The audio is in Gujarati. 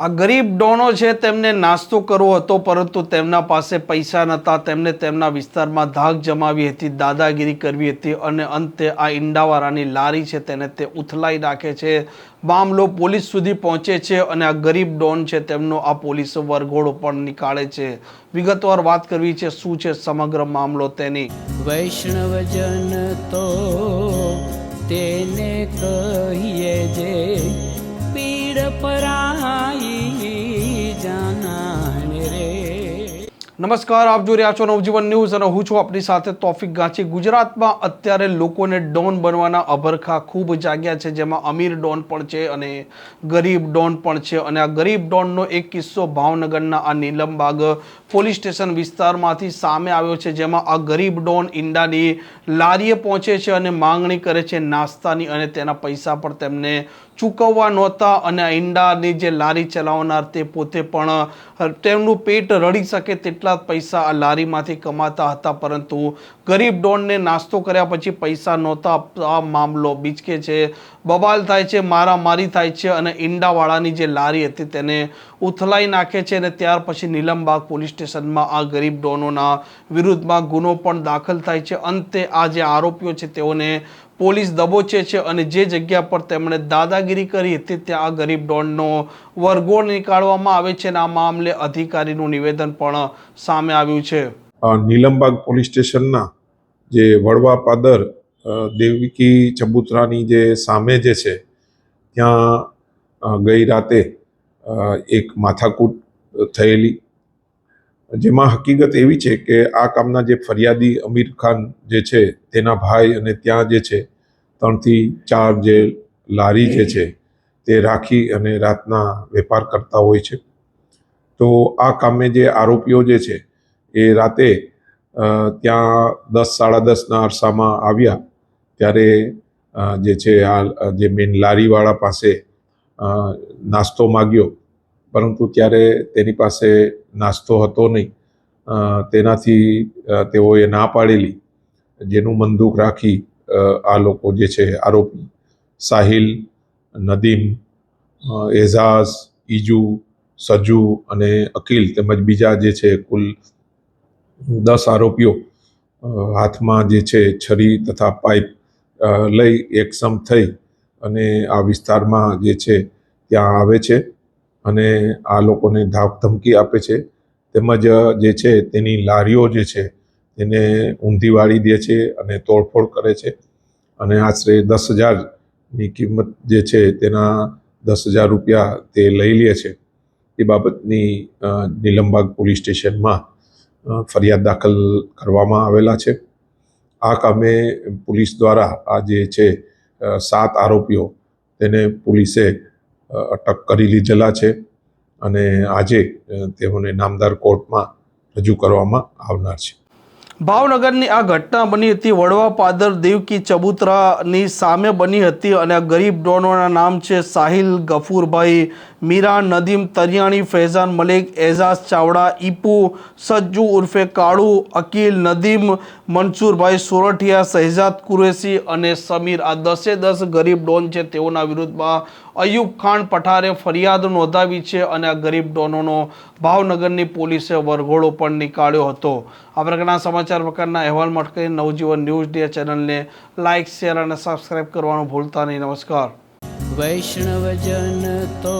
આ ગરીબ ડોનો છે, તેમને નાસ્તો કરવો હતો, પરંતુ તેમના પાસે પૈસા નહોતા. તેમને તેમના વિસ્તારમાં ધાક જમાવી હતી, દાદાગીરી કરવી હતી અને અંતે આ ઈંડાવાળાની લારી છે, તેને તે ઉથલાઈ નાખે છે. મામલો પોલીસ સુધી પહોંચે છે અને આ ગરીબ ડોન છે, તેમનો આ પોલીસ વરઘોડો પણ નીકાળે છે. વિગતવાર વાત કરવી છે, શું છે સમગ્ર મામલો તેની? વૈષ્ણવજન તો તેને કહીએ જે પરાઈ નમસ્કાર, આપ જોઈ રહ્યા છો નવજીવન ન્યૂઝ અને હું છું આપની સાથે તોફિક ગાંચી. ગુજરાતમાં અત્યારે લોકોને ડોન બનવાના અભરખા ખૂબ જાગ્યા છે, જેમાં અમીર ડોન પણ છે અને ગરીબ ડોન પણ છે. અને આ ગરીબ ડોનનો એક કિસ્સો ભાવનગરના આ નીલમબાગ પોલીસ સ્ટેશન વિસ્તારમાંથી સામે આવ્યો છે, જેમાં આ ગરીબ ડોન ઈંડાની લારીએ પહોંચે છે અને માંગણી કરે છે નાસ્તાની અને તેના પૈસા પણ તેમને ચૂકવવા નહોતા. અને આ ઈંડાની જે લારી ચલાવનાર તે પોતે પણ તેમનું પેટ રડી શકે તેટલા જ પૈસા આ લારીમાંથી કમાતા હતા, પરંતુ ગરીબ ડોનને નાસ્તો કર્યા પછી પૈસા નહોતા. આ મામલો બીચકે છે, બબાલ થાય છે, મારામારી થાય છે અને ઈંડાવાળાની જે લારી હતી તેને ઉથલાઈ નાખે છે અને ત્યાર પછી નીલમબાગ પોલીસ સ્ટેશનમાં આ ગરીબ ડોનોના વિરુદ્ધમાં ગુનો પણ દાખલ થાય છે. અંતે આ જે આરોપીઓ છે તેઓને પોલીસ દબોચે છે અને જે જગ્યા પર તેમણે દાદાગીરી કરી હતી, ત્યાં આ ગરીબ ડોનનો વરઘોડ નીકાળવામાં આવે છે અને આ મામલે અધિકારીનું નિવેદન પણ સામે આવ્યું છે. નીલમબાગ પોલીસ સ્ટેશનના જે વડવા પાદર દેવકી ચબુતરાની જે સામે જે છે, ત્યાં ગઈ રાતે એક માથાકૂટ થયેલી જેમાં હકીકત એવી છે કે આ કામના જે ફરિયાદી અમીર ખાન જે છે, તેના ભાઈ અને ત્યાં જે છે, ત્રણથી ચાર જે લારી જે છે, તે રાખી અને રાતના વેપાર કરતા હોય છે. તો આ કામે જે આરોપીઓ જે છે, એ રાતે ત્યાં દસ, સાડા દસના અરસામાં આવ્યા. ત્યારે જે છે, આ, જે મેન લારીવાળા પાસે નાસ્તો માગ્યો. પરંતુ ત્યારે તેની પાસે નાસ્તો હતો નહીં. તેનાથી તેઓએ ના પાડેલી જેનું બંદૂક રાખી આ લોકો જે છે આરોપી સાહિલ, નદીમ એઝાઝ, ઈજુ, સજુ અને અકીલ તેમજ બીજા જે છે કુલ દસ આરોપીઓ હાથમાં જે છે છરી તથા પાઇપ લઈ એકસમ થઈ અને આ વિસ્તારમાં જે છે ત્યાં આવે છે. અને આ લોકોને ધાક ધમકી આપે છે. તેમજ જે છે તેની લારીઓ જે છે તેને ઊંધી વાળી દે છે અને તોડફોડ કરે છે. અને આશરે દસ હજારની કિંમત જે છે તેના દસ હજાર રૂપિયા તે લઈ લે છે. એ બાબતની નીલમબાગ પોલીસ સ્ટેશનમાં ફરિયાદ દાખલ કરવામાં આવેલા છે. આ કામે પોલીસ દ્વારા આ જે છે સાત આરોપીઓ તેને પોલીસે અટક કરી લીધેલા છે અને આજે તેઓને નામદાર કોર્ટમાં રજૂ કરવામાં આવનાર છે. ભાવનગરની આ ઘટના બની હતી વડવા પાદર દેવકી ચબુતરાની સામે બની હતી અને આ ગરીબ ડોનોના નામ છે સાહિલ ગફુરભાઈ મીરા, નદીમ, તરિયાણી, ફૈઝાન, મલિક, એઝાઝ, ચાવડા, ઈપુ, સજ્જુ ઉર્ફે કાળુ, અકીલ, નદીમ, મનસુરભાઈ, સોરઠિયા, શહેજાદ કુરેશી અને સમીર. આ દસે દસ ગરીબ ડોન છે તેઓના વિરુદ્ધમાં અયુબ ખાન પઠારે ફરિયાદ નોંધાવી છે અને આ ગરીબ ડોનોનો ભાવનગરની પોલીસે વરઘોડો પણ નીકાળ્યો હતો. આ પ્રકારના સમાચાર પ્રકારના અહેવાલ માટે નવજીવન ન્યૂઝ ડે ચેનલને લાઇક, શેર અને સબસ્ક્રાઇબ કરવાનું ભૂલતા નહીં. નમસ્કાર. વૈષ્ણવજન તો